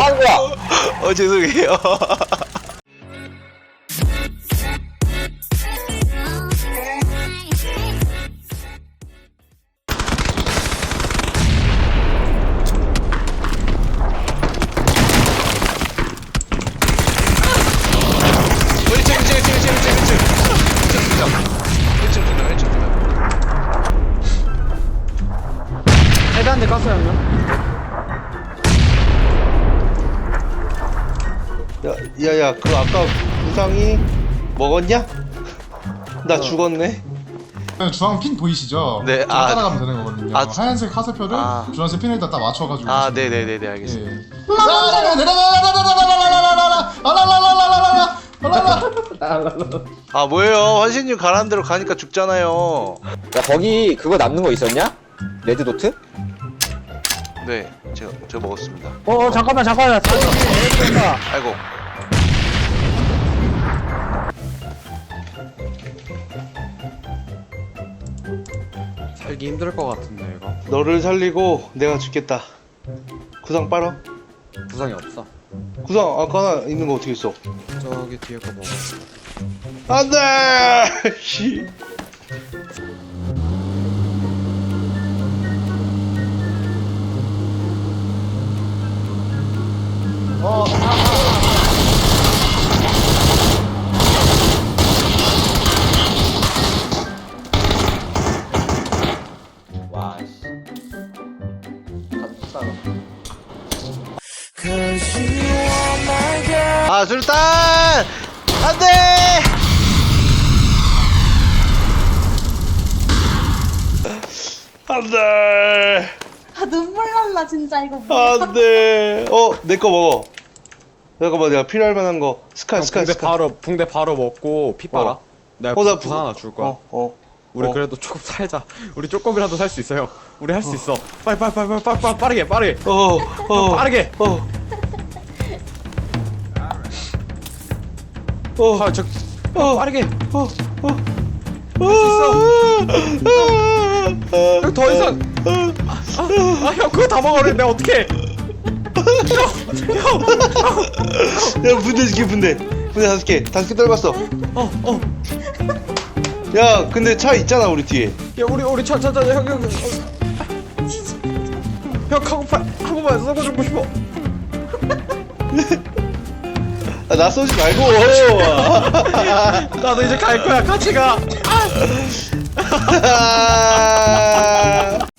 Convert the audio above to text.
뭐 하는 거야? 어 죄송해요. 왼쪽 왼쪽 왼쪽 왼쪽. 야야야 그 아까 부상이 먹었냐? 나 죽었네 주황 핀 보이시죠? 네, 아, 따라가면 되는 거거든요. 아, 하얀색 화살표를 아. 주황색 핀에다 딱 맞춰가지고. 아 네네네네 알겠습니다 아 뭐예요 환신님 가라는 대로 가니까 죽잖아요 야 거기 그거 남는 거 있었냐? 레드 도트? 네 제가 먹었습니다 어, 어 잠깐만. 잠깐만. 아이고 살기 힘들 것 같은데 이거 너를 살리고 내가 죽겠다. 구상 빨아. 구성이 없어 구상 아까 하나 있는 거 어떻게 있어? 저기 뒤에 거 먹어 안돼. 씨. 아 술탄 안돼. 안돼. 아 눈물 난다 진짜 이거 뭐야 안돼. 어내 거 먹어. 잠깐만 내가 필요할 만한 거 스카 스카 붕대 스카. 바로 붕대 바로 먹고 피 빨아 어. 내가 어, 나 구상 하나 줄 거야 어 어. 우리 어. 그래도 조금 살자 우리 조금이라도 살 수 있어요 우리 할 수 있어 빨리 빨리 빨리 빨리 빨리 빨리 빠르게 빠르게 어, 어, 빠르게 어. 어, 아, 저, 어, 빠르게. 어, 어. 형, 더 이상. 아형 그거 다 먹어래 내가 어떡해. 야, 분대 줄게, 분대. 분대 다섯 개. 다섯 개 떨궜어. 어 어. 야, 근데 차 있잖아, 우리 뒤에. 야 우리 우리 차 차 차 형 형 형. 카고팔 한 번만 써주고 싶어 나 쏘지 말고. 나도 이제 갈 거야 같이 가 아,